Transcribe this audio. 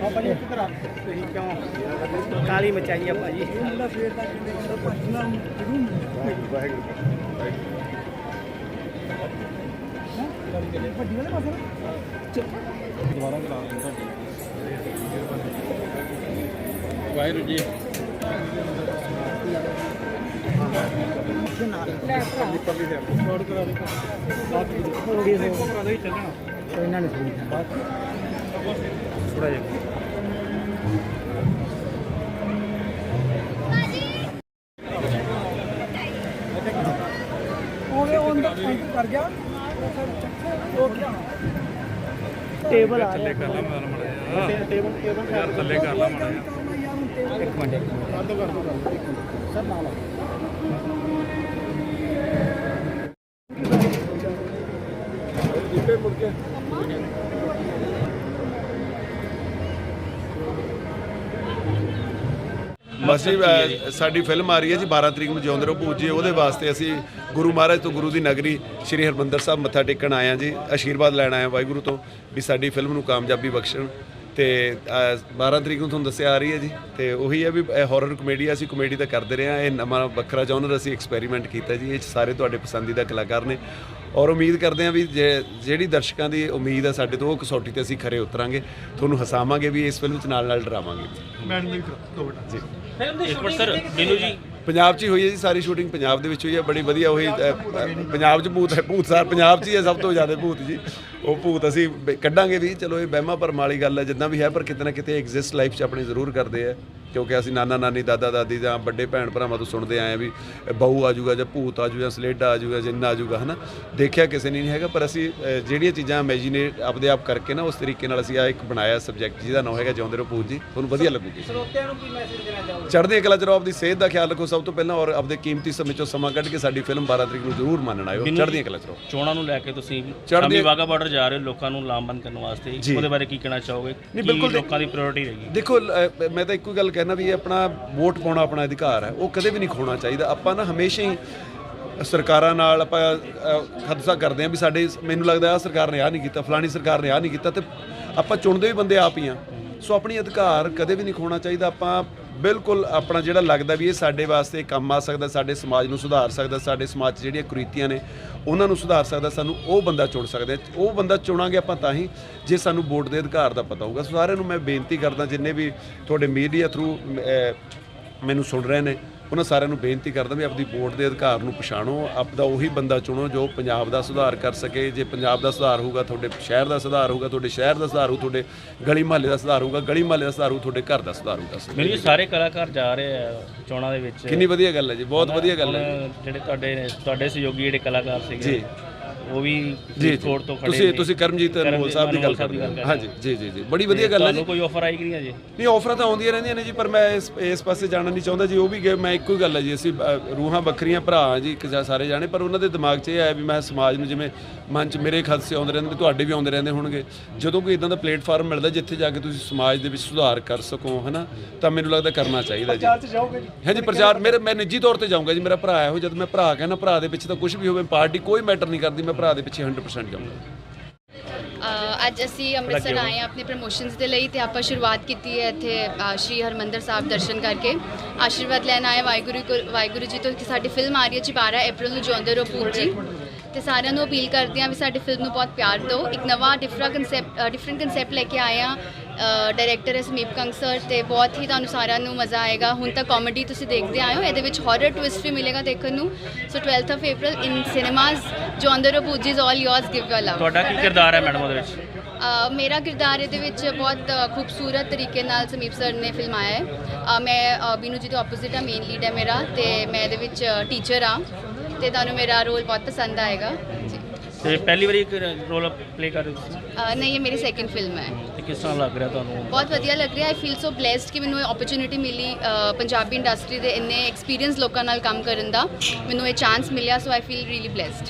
ਆਪਾਂ ਜੀ ਕਿੱਧਰ ਆ ਤੁਸੀਂ ਕਿਉਂ ਕਾਲੀ ਮਚਾਈ ਆ ਭਾਜੀ ਵਾਹਿਗੁਰੂ ਜੀ। ਇਹਨਾਂ ਨੇ ਸੁਣੀ ਥੋੜਾ ਜਿਹਾ ਕਰ ਗਿਆ ਉਹ ਗਿਆ ਟੇਬਲ ਆ ਥੱਲੇ ਕਰ ਲਾ ਮੜਾ ਟੇਬਲ ਟੇਬਲ ਯਾਰ ਥੱਲੇ ਕਰ ਲਾ ਮੜਾ ਇੱਕ ਮਿੰਟ ਇੱਕ ਮਿੰਟ। ਕਰ ਦੋ ਕਰ ਦੋ ਸਰ ਨਾਲ ਆ। ਬਸ ਜੀ ਅ, ਸਾਡੀ ਫਿਲਮ ਆ ਰਹੀ ਹੈ ਜੀ 12 ਤਰੀਕ ਨੂੰ ਜਿਉਂਦੇ ਰਹੋ ਜੀ। ਉਹਦੇ ਵਾਸਤੇ ਅਸੀਂ ਗੁਰੂ ਮਹਾਰਾਜ ਤੋਂ ਗੁਰੂ ਦੀ ਨਗਰੀ ਸ੍ਰੀ ਹਰਮੰਦਰ ਸਾਹਿਬ ਮੱਥਾ ਟੇਕਣ ਆਏ ਹਾਂ ਜੀ। ਆਸ਼ੀਰਵਾਦ ਲੈਣ ਆਏ ਵਾਹਿਗੁਰੂ ਤੋਂ ਵੀ ਸਾਡੀ ਫਿਲਮ ਨੂੰ ਕਾਮਯਾਬੀ ਬਖਸ਼ਣ। ਤੇ ਅ, 12 ਤਰੀਕ ਨੂੰ ਤੁਹਾਨੂੰ ਦੱਸਿਆ ਆ ਰਹੀ ਹੈ ਜੀ। ਤੇ ਉਹੀ ਹੈ ਵੀ ਹਾਰਰ ਕਮੇਡੀ ਅਸੀਂ ਕਮੇਡੀ ਤਾਂ ਕਰਦੇ ਰਹੇ ਹਾਂ। ਇਹ ਨਵਾਂ ਵੱਖਰਾ ਜਨਰ ਅਸੀਂ ਐਕਸਪੈਰੀਮੈਂਟ ਕੀਤਾ ਜੀ। ਇਹ 'ਚ ਸਾਰੇ ਤੁਹਾਡੇ ਪਸੰਦੀਦਾ ਕਲਾਕਾਰ ਨੇ। ਔਰ ਉਮੀਦ ਕਰਦੇ ਹਾਂ ਵੀ ਜੇ- ਜਿਹੜੀ ਦਰਸ਼ਕਾਂ ਦੀ ਉਮੀਦ ਹੈ ਸਾਡੇ ਤੋਂ ਉਹ ਕਸੌਟੀ ਤੇ ਅਸੀਂ ਖਰੇ ਉਤਰਾਂਗੇ। ਤੁਹਾਨੂੰ ਹਸਾਵਾਂਗੇ ਵੀ ਇਸ ਫਿਲਮ 'ਚ ਨਾਲ ਨਾਲ ਡਰਾਵਾਂਗੇ। ਮੈਡਮ ਜੀ ਦੋ ਬੇਟਾ ਜੀ। ਇੱਕ ਮਿੰਟ ਸਰ ਬੀਨੂ ਜੀ ਪੰਜਾਬ 'ਚ ਹੀ ਹੋਈ ਹੈ ਜੀ, ਸਾਰੀ ਸ਼ੂਟਿੰਗ ਪੰਜਾਬ ਦੇ ਵਿੱਚ ਹੋਈ ਹੈ, ਬੜੀ ਵਧੀਆ ਹੋਈ ਪੰਜਾਬ 'ਚ ਭੂਤ ਹੈ, ਭੂਤ ਸਾਰ ਪੰਜਾਬ 'ਚ ਹੀ ਹੈ, ਸਭ ਤੋਂ ਜ਼ਿਆਦਾ ਭੂਤ ਜੀ। ਉਹ ਭੂਤ ਅਸੀਂ ਕੱਢਾਂਗੇ ਵੀ, ਚਲੋ ਇਹ ਵਹਿਮਾਂ ਭਰਮ ਵਾਲੀ ਗੱਲ ਹੈ, ਜਿੱਦਾਂ ਵੀ ਹੈ, ਪਰ ਕਿਤੇ ਨਾ ਕਿਤੇ ਐਗਜ਼ਿਸਟ ਲਾਈਫ 'ਚ ਆਪਣੀ ਜ਼ਰੂਰ ਕਰਦੇ ਆ। ਕਿਉਂਕਿ ਅਸੀਂ ਨਾਨਾ ਨਾਨੀ ਦਾਦਾ ਦਾਦੀ ਜਾਂ ਵੱਡੇ ਭੈਣ ਭਰਾਵਾਂ ਤੋਂ ਸੁਣਦੇ ਆਏ ਆ ਵੀ ਬਹੂ ਆ ਜਾਊਗਾ ਜਾਂ ਭੂਤ ਆ ਜਾਊਗਾ ਜਾਂ ਸਲੇਡਾ ਆ ਜਾਊਗਾ ਜਿੰਨ ਆ ਜਾਊਗਾ ਹਨਾ? ਦੇਖਿਆ ਕਿਸੇ ਨੇ ਨਹੀਂ ਹੈਗਾ ਪਰ ਅਸੀਂ ਜਿਹੜੀਆਂ ਚੀਜ਼ਾਂ ਇਮੇਜਿਨੇਟ ਆਪਦੇ ਆਪ ਕਰਕੇ ਨਾ ਉਸ ਤਰੀਕੇ ਨਾਲ ਅਸੀਂ ਆ ਇੱਕ ਬਣਾਇਆ ਸਬਜੈਕਟ ਜਿਹਦਾ ਨਾਮ ਹੈਗਾ ਜਿਉਂਦੇ ਰਹੋ ਭੂਤ ਜੀ। ਤੁਹਾਨੂੰ ਵਧੀਆ ਲੱਗੂਗੀ। ਸਰੋਤਿਆਂ ਨੂੰ ਕੀ ਮੈਸੇਜ ਦੇਣਾ ਚਾਹੋਗੇ? ਚੜ੍ਹਦੀ ਕਲਾ ਚ ਰਹੋ ਆਪਦੀ ਸਿਹਤ ਦਾ ਖਿਆਲ ਰੱਖੋ ਸਭ ਤੋਂ ਪਹਿਲਾਂ ਔਰ ਆਪਦੇ ਕੀਮਤੀ ਸਮੇਂ ਚੋਂ ਸਮਾਂ ਕੱਢ ਕੇ ਸਾਡੀ ਫਿਲਮ 12 ਤਰੀਕ ਨੂੰ ਜ਼ਰੂਰ ਮੰਨਣ ਆਇਓ। ਚੜ੍ਹਦੀ ਕਲਾ ਚ ਰਹੋ। ਚੋਣਾਂ ਨੂੰ ਲੈ ਕੇ ਤੁਸੀਂ ਚੜ੍ਹਦੀ- ਸ਼ਾਮੀ ਵਾਗਾ ਬਾਰਡਰ ਜਾ ਰਹੇ ਹੋ ਲੋਕਾਂ ਨੂੰ ਲਾਮਬੰਦ ਕਰਨ ਵਾਸਤੇ। ਉਹਦੇ ਬਾਰੇ ਕੀ ਕਹਿਣਾ ਚਾਹੋਗੇ? ਕੀ ਬਿਲਕੁਲ ਦੇ- ਲੋਕਾਂ ਦੀ ਪ੍ਰਾਇੋਰਟੀ ਰਹੇਗੀ? ਦੇਖੋ ਮੈਂ ਤਾਂ ਇੱਕੋ ਗੱਲ ਕਹਿੰਦਾ ਵੀ ਇਹ ਆਪਣਾ ਵੋਟ ਪਾਉਣਾ ਆਪਣਾ ਅਧਿਕਾਰ ਹੈ, ਉਹ ਕਦੇ ਵੀ ਨਹੀਂ ਖੋਣਾ ਚਾਹੀਦਾ। ਆਪਾਂ ਨਾ ਹਮੇਸ਼ਾ ਹੀ ਸਰਕਾਰਾਂ ਨਾਲ ਆਪਾਂ ਖਦਸ਼ਾ ਕਰਦੇ ਹਾਂ ਵੀ ਸਾਡੇ ਮੈਨੂੰ ਲੱਗਦਾ ਆ ਸਰਕਾਰ ਨੇ ਆ ਨਹੀਂ ਕੀਤਾ, ਫਲਾਣੀ ਸਰਕਾਰ ਨੇ ਆ ਨਹੀਂ ਕੀਤਾ ਤੇ ਆਪਾਂ ਚੁਣਦੇ ਵੀ ਬੰਦੇ ਆਪ ਹੀ ਆ ਸੋ ਆਪਣੀ ਅਧਿਕਾਰ ਕਦੇ ਵੀ ਨਹੀਂ ਖੋਣਾ ਚਾਹੀਦਾ, ਆਪਾਂ ਬਿਲਕੁਲ ਆਪਣਾ ਜਿਹੜਾ ਲੱਗਦਾ ਵੀ ਇਹ ਸਾਡੇ ਵਾਸਤੇ ਕੰਮ ਆ ਸਕਦਾ, ਸਾਡੇ ਸਮਾਜ ਨੂੰ ਸੁਧਾਰ ਸਕਦਾ, ਸਾਡੇ ਸਮਾਜ 'ਚ ਜਿਹੜੀਆਂ ਕੁਰੀਤੀਆਂ ਨੇ, ਉਹਨਾਂ ਨੂੰ ਸੁਧਾਰ ਸਕਦਾ, ਸਾਨੂੰ ਉਹ ਬੰਦਾ ਚੁਣ ਸਕਦੇ ਉਹ ਬੰਦਾ ਚੁਣਾਂਗੇ ਆਪਾਂ ਤਾਂ ਹੀ ਜੇ ਸਾਨੂੰ ਵੋਟ ਦੇ ਅਧਿਕਾਰ ਦਾ ਪਤਾ ਹੋਊਗਾ। ਸਾਰਿਆਂ ਨੂੰ ਮੈਂ ਬੇਨਤੀ ਕਰਦਾ, ਜਿੰਨੇ ਵੀ ਤੁਹਾਡੇ ਮੀਡੀਆ ਥਰੂ ਮੈਨੂੰ ਸੁਣ ਰਹੇ ਨੇ ਉਹਨਾਂ ਸਾਰਿਆਂ ਨੂੰ ਬੇਨਤੀ ਕਰਦਾ ਵੀ ਆਪਦੀ ਵੋਟ ਦੇ ਅਧਿਕਾਰ ਨੂੰ ਪਛਾਣੋ ਆਪਦਾ ਉਹੀ ਬੰਦਾ ਚੁਣੋ ਜੋ ਪੰਜਾਬ ਦਾ ਸੁਧਾਰ ਕਰ ਸਕੇ। ਜੇ ਪੰਜਾਬ ਦਾ ਸੁਧਾਰ ਹੋਊਗਾ ਤੁਹਾਡੇ ਸ਼ਹਿਰ ਦਾ ਸੁਧਾਰ ਹੋਊਗਾ ਤੁਹਾਡੇ ਸ਼ਹਿਰ ਦਾ ਸੁਧਾਰ ਹੋਊ ਤੁਹਾਡੇ ਗਲੀ ਮਹੱਲੇ ਦਾ ਸੁਧਾਰ ਹੋਊਗਾ ਗਲੀ ਮਹੱਲੇ ਦਾ ਸੁਧਾਰ ਹੋਊ ਤੁਹਾਡੇ ਘਰ ਦਾ ਸੁਧਾਰ ਹੋਊਗਾ। ਮੇਰੇ ਸਾਰੇ ਕਲਾਕਾਰ ਜਾ ਰਹੇ ਆ ਚੋਣਾਂ ਦੇ ਵਿੱਚ। ਕਿੰਨੀ ਵਧੀਆ ਗੱਲ ਹੈ ਜੀ ਬਹੁਤ ਵਧੀਆ ਗੱਲ ਹੈ ਜਿਹੜੇ ਤੁਹਾਡੇ ਤੁਹਾਡੇ ਸਹਿਯੋਗੀ ਜਿਹੜੇ ਕਲਾਕਾਰ ਸੀਗੇ। ਜੀ। ਉਹ ਵੀ ਜੀ ਕੋਰਟ ਤੋਂ ਖੜੇ ਤੁਸੀਂ। ਤੁਸੀਂ ਕਰਮਜੀਤ ਅਨਮੋਲ ਸਾਹਿਬ ਦੀ ਗੱਲ ਕਰ ਰਹੇ ਹੋ। ਹਾਂਜੀ ਜੀ ਜੀ ਜੀ। ਬੜੀ ਵਧੀਆ ਗੱਲ ਹੈ ਜੀ। ਕੋਈ ਆਫਰ ਆਈ ਕਿ ਨਹੀਂ ਅਜੇ ਨਹੀਂ ਆਫਰਾਂ ਤਾਂ ਆਉਂਦੀਆਂ ਰਹਿੰਦੀਆਂ ਨੇ ਜੀ ਪਰ ਮੈਂ ਇਸ ਇਸ ਪਾਸੇ ਜਾਣਾ ਨਹੀਂ ਚਾਹੁੰਦਾ ਜੀ। ਉਹ ਵੀ ਮੈਂ ਇੱਕੋ ਹੀ ਗੱਲ ਹੈ ਜੀ। ਅਸੀਂ ਰੂਹਾਂ ਵੱਖਰੀਆਂ ਭਰਾ ਹਾਂ ਜੀ ਇੱਕ ਜਾਂ ਸਾਰੇ ਜਾਣੇ ਪਰ ਉਹਨਾਂ ਦੇ ਦਿਮਾਗ 'ਚ ਇਹ ਆਇਆ ਵੀ ਮੈਂ ਸਮਾਜ ਨੂੰ ਜਿਵੇਂ ਮਨ 'ਚ ਮੇਰੇ ਖਦਸੇ ਆਉਂਦੇ ਰਹਿੰਦੇ ਤੁਹਾਡੇ ਵੀ ਆਉਂਦੇ ਰਹਿੰਦੇ ਹੋਣਗੇ। ਜਦੋਂ ਕੋਈ ਇਦਾਂ ਦਾ ਪਲੇਟਫਾਰਮ ਮਿਲਦਾ ਜਿੱਥੇ ਜਾ ਕੇ ਤੁਸੀਂ ਸਮਾਜ ਦੇ ਵਿੱਚ ਸੁਧਾਰ ਕਰ ਸਕੋ ਹਨਾ ਤਾਂ ਮੈਨੂੰ ਲੱਗਦਾ ਕਰਨਾ ਚਾਹੀਦਾ ਜੀ। ਚਾਰ ਚ ਜਾਓਗੇ ਜੀ। ਹਾਂਜੀ ਪ੍ਰਚਾਰ ਮੇਰੇ ਮੈਂ ਨਿੱਜੀ ਤੌਰ ਤੇ ਜਾਊਂਗਾ ਜੀ। ਮੇਰਾ ਭਰਾ ਇਹੋ ਜਦ ਮੈਂ ਭਰਾ ਕਹਿੰਦਾ ਭਰਾ ਦੇ ਪਿੱਛੇ ਤਾਂ ਕੁਝ ਵੀ ਹੋਵੇ ਪਾਰਟੀ ਕੋਈ ਮੈਟਰ ਨਹੀਂ ਕਰਦੀ। ਮੈਂ ਭਰਾ ਦੇ ਪਿੱਛੇ 100% ਜਾਊਂਗਾ। ਅੱਜ ਅਸੀਂ ਅੰਮ੍ਰਿਤਸਰ ਆਏ ਹਾਂ ਆਪਣੇ ਪ੍ਰਮੋਸ਼ਨਸ ਦੇ ਲਈ ਤੇ ਆਪਾਂ ਸ਼ੁਰੂਆਤ ਕੀਤੀ ਹੈ ਇੱਥੇ ਅ, ਸ਼੍ਰੀ ਹਰਮੰਦਰ ਸਾਹਿਬ ਦਰਸ਼ਨ ਕਰਕੇ। ਆਸ਼ੀਰਵਾਦ ਲੈਣ ਆਏ ਵਾਹਿਗੁਰੂ ਵਾਹਿਗੁਰੂ ਜੀ ਤੋਂ ਕਿ ਸਾਡੀ ਫਿਲਮ ਆ ਰਹੀ ਹੈ ਜੀ 12 ਅਪ੍ਰੈਲ ਨੂੰ ਜਿਉਂਦੇ ਰਹੋ ਪੂਤ ਜੀ। ਤੇ ਸਾਰਿਆਂ ਨੂੰ ਅਪੀਲ ਕਰਦੇ ਹਾਂ ਵੀ ਸਾਡੀ ਫਿਲਮ ਨੂੰ ਬਹੁਤ ਪਿਆਰ ਦਿਓ। ਇੱਕ ਨਵਾਂ ਡਿਫਰੈਂਟ ਕਨਸੈਪਟ ਡਿਫਰੈਂਟ ਕਨਸੈਪਟ ਲੈ ਕੇ ਆਏ ਹਾਂ। ਡਾਇਰੈਕਟਰ ਹੈ ਸਮੀਪ ਕੰਗ ਸਰ ਤੇ ਬਹੁਤ ਹੀ ਤੁਹਾਨੂੰ ਸਾਰਿਆਂ ਨੂੰ ਮਜ਼ਾ ਆਏਗਾ। ਹੁਣ ਤੱਕ ਕਾਮੇਡੀ ਤੁਸੀਂ ਦੇਖਦੇ ਆਏ ਹੋ ਇਹਦੇ ਵਿੱਚ ਹਾਰਰ ਟਵਿਸਟ ਵੀ ਮਿਲੇਗਾ ਦੇਖਣ ਨੂੰ। So 12th of April in cinemas ਜਿਉਂਦੇ ਰਹੋ ਪੂਤ ਜੀ is all yours give your love ਤੁਹਾਡਾ ਕੀ ਕਿਰਦਾਰ ਹੈ ਮੈਡਮ ਉਹਦੇ ਵਿੱਚ? ਮੇਰਾ ਕਿਰਦਾਰ ਇਹਦੇ ਵਿੱਚ ਬਹੁਤ ਖੂਬਸੂਰਤ ਤਰੀਕੇ ਨਾਲ ਸਮੀਪ ਸਰ ਨੇ ਫਿਲਮਾਇਆ ਹੈ। ਮੈਂ ਬੀਨੂ ਜੀ ਦੇ ਆਪੋਜ਼ਿਟ ਆ ਮੇਨ ਲੀਡ ਹੈ ਮੇਰਾ ਤੇ ਮੈਂ ਇਹਦੇ ਵਿੱਚ ਟੀਚਰ ਆ ਤੇ ਤੁਹਾਨੂੰ ਮੇਰਾ ਰੋਲ ਬਹੁਤ ਪਸੰਦ ਆਏਗਾ। ਤੇ ਪਹਿਲੀ ਵਾਰੀ ਇੱਕ ਰੋਲ ਪਲੇ ਕਰ ਰਹੇ ਹੋ ਨਹੀਂ ਇਹ ਮੇਰੀ ਸੈਕਿੰਡ ਫਿਲਮ ਹੈ। ਤੇ ਕਿਸ ਤਰ੍ਹਾਂ ਲੱਗ ਰਿਹਾ ਤੁਹਾਨੂੰ? ਬਹੁਤ ਵਧੀਆ ਲੱਗ ਰਿਹਾ। ਆਈ ਫੀਲ ਸੋ ਬlesed ਕਿ ਮੈਨੂੰ ਇਹ ਓਪਰਚ्युनिटी ਮਿਲੀ ਪੰਜਾਬੀ ਇੰਡਸਟਰੀ ਦੇ ਇੰਨੇ ਐਕਸਪੀਰੀਅੰਸ ਲੋਕਾਂ ਨਾਲ ਕੰਮ ਕਰਨ ਦਾ। ਮੈਨੂੰ ਇਹ ਚਾਂਸ ਮਿਲਿਆ so I feel really blessed